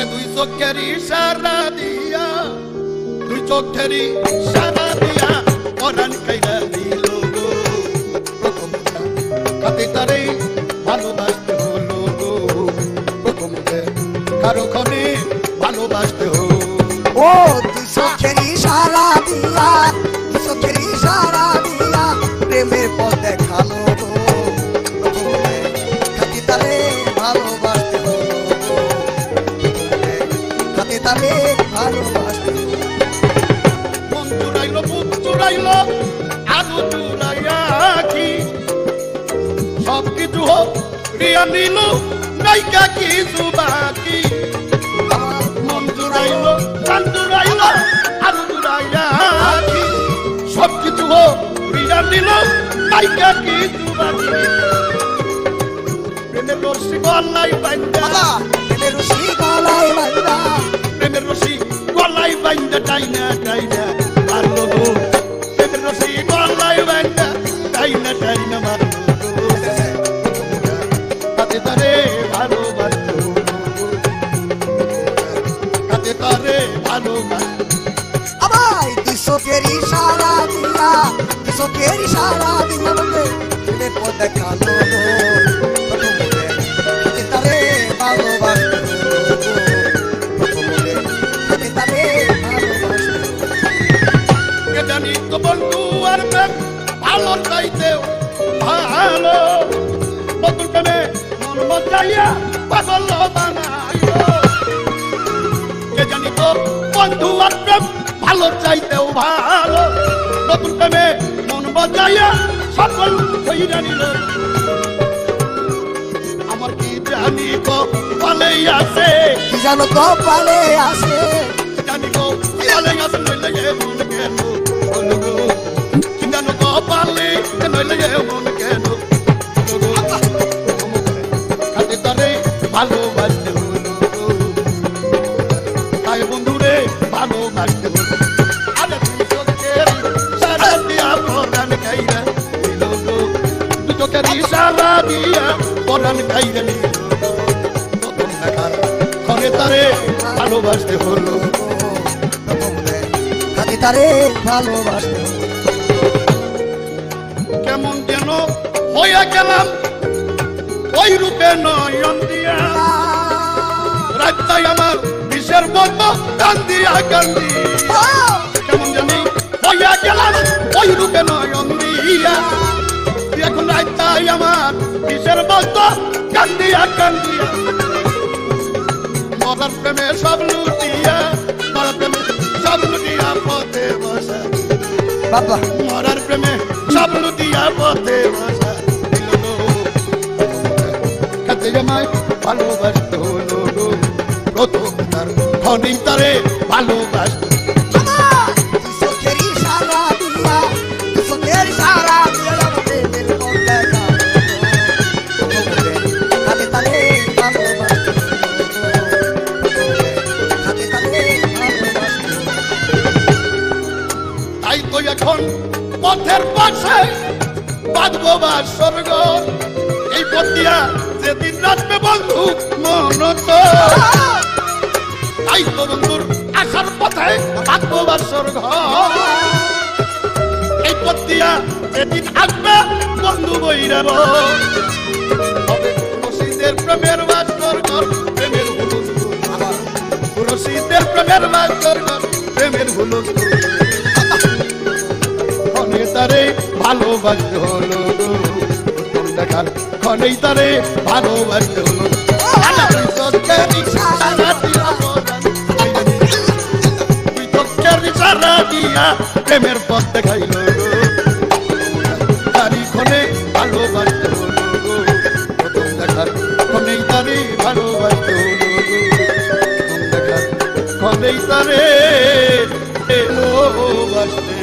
ওরে দুই চোখের ইশারা দিয়া, দুই চোখের ইশারা দিয়া পরাণ কাইরা দিল তারে ভালোবাসতে হলো গো। প্রথম কারও ক্ষণে ভালোবাসতে হলো ও ইশারা দিয়া ইশারা দিয়া, প্রেমের পথ দেখাল বুক আলু চুরাইয়া কি? সব কিছু হোক রিয়া নিল নাইকা কিছু বাকি মন চুরাইলো কান চুরাইলো আলু চুরাইয়া কি? সব কিছু হোক রিয়া নিল নাইকা কিছু বাকি প্রেমের রশি গলাই বাইন্দা। প্রেমের রশি গলায় বাঁধা প্রেমের রশি গলাই বাইন্দা টাইনা টাইনা আমায় তুই চোখের ইশারা দিয়া, তুই চোখের ইশারা দিয়া বলে প্রেমের পথ দেখাল গো প্রথমে খাতি তারে ভালোবাসতে হলো গো প্রথমে খাতি তারে ভালোবাসতে হলো। কে জানি তো বন্ধু আর প্রেম, ভালো চাইতেও ভালো নতুন প্রেমে মন মজাইয়া পাগল বানাইলো বন্ধু প্রেম ভালো চাইতেও ভালো। নতুন প্রেমে মন মজাইয়া সকল হইরা নিল। আমার কি জানি তো ভালোই আছে? কি জানো কপালে আসে জানি গো পালে গেছে নইলে গে মন কেন? কি জানো গো পালে নইলে গে মন কেন? বলো নিল গো প্রথম দেখার তারে ভালোবাসতে হলো? তারে ভালোবাসতে কেমন যেন হইয়া গেলাম ওই রূপে নয়ন দিয়া। রাস্তায় আমার বিষের মতো কান্দিয়া কান্দি। কেমন জানি হইয়া গেলাম ওই রূপে নয়ন দিয়া। এখন রাস্তায় আমার। বিষের মতো কান্দিয়া কান্দিয়া। মরার প্রেমে সব লুটিয়া মরার প্রেমে সব লুটিয়া পথে বসা। বাবা। মরার প্রেমে সব লুটিয়া পথে বসা। গো। জামাই ভালোবাসতে হলো প্রথম তার তারে ভালোবাসতে। পথের পাশে বাঁধবো বা স্বর্গ। এই পথিয়া যেদিন রাখবে বন্ধু মন তাই তো বন্ধুর আসার পথে বাঁধবো বা স্বর্গ। এই পথিয়া যেদিন আসবে, বন্ধু বৈরাব। রশিদের প্রেমের ঘর প্রেমের রশিদের প্রেমের বাস্তর তারে ভালোবাসতে হলো দেখার ক্ষণেই তারে ভালোবাসতে হলো প্রেমের পথ দেখাইল ভালোবাসতে হলো দেখার ক্ষণেই তারে ভালোবাসতে হলো দেখার ক্ষণেই তারে ভালোবাসতে